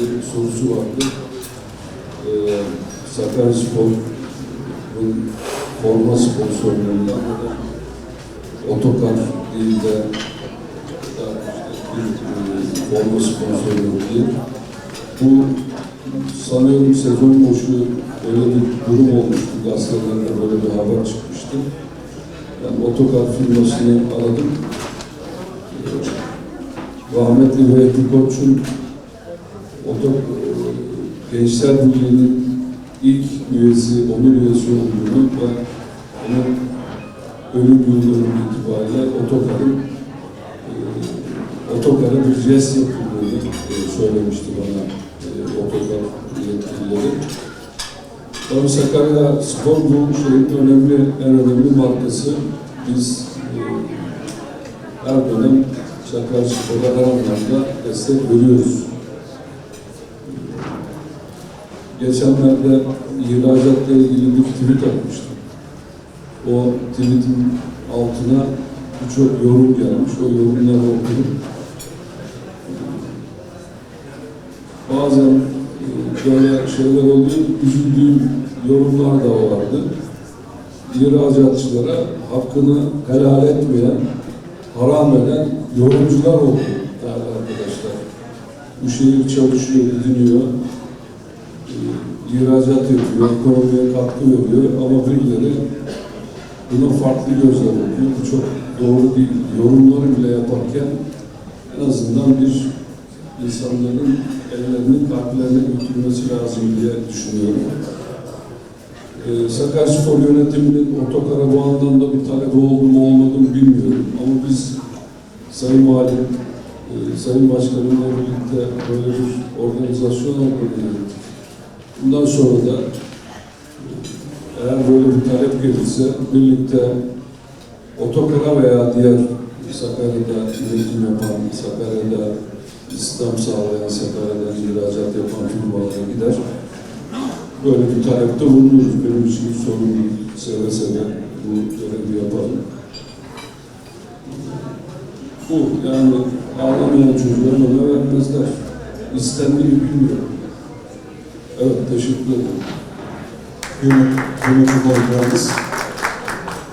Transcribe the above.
bir sorusu vardı. Ee, Sakaryaspor'un forma sponsorluğundan otokar değil de işte bir e, forma sponsorluğu diye. Bu sanıyorum sezon boşu öyle bir durum olmuştu. Gazetelerde böyle bir haber çıkmıştı. Ben otokar firmasını aradım. Ee, Rahmetli Vehbi Koç'un Oto, Gençler Birliği'nin ilk üyesi, onur üyesi olduğunu ve onun ölüm yıldönümü itibariyle otokarın e, otokara bir jest yapıldığını e, söylemişti bana e, otokar yetkilileri. Tabii Sakarya Spor bu şeyin önemli, en önemli markası. Biz e, her dönem Sakarya Spor'a her anlamda destek veriyoruz. Geçenlerde ihracatla ilgili bir tweet atmıştım. O tweetin altına birçok yorum gelmiş. O yorumları okudum. Bazen e, böyle şeyler oluyor, üzüldüğüm yorumlar da vardı. İhracatçılara hakkını helal etmeyen, haram eden yorumcular oldu değerli arkadaşlar. Bu şehir çalışıyor, gidiniyor, e, ihracat yapıyor, ekonomiye katkı veriyor ama birileri buna farklı gözle bakıyor. Bu çok doğru değil. Yorumları bile yaparken en azından bir insanların ellerini kalplerine götürmesi lazım diye düşünüyorum. Ee, Sakaryaspor yönetiminin otokara bu anlamda bir talebi oldu mu olmadı mı bilmiyorum. Ama biz Sayın Valim, e, Sayın Başkanımla birlikte böyle bir organizasyon organize Bundan sonra da eğer böyle bir talep gelirse birlikte otokara veya diğer Sakarya'da üretim yapan, Sakarya'da İslam sağlayan, Sakarya'dan ihracat yapan firmalara gider. Böyle bir talepte bulunuruz. Benim için sorun değil. Seve seve bu görevi yaparım. Bu yani ağlamayan çocuğa mama vermezler. İstendiğini bilmiyorum. Evet, teşekkür ederim. Yönetim, yönetim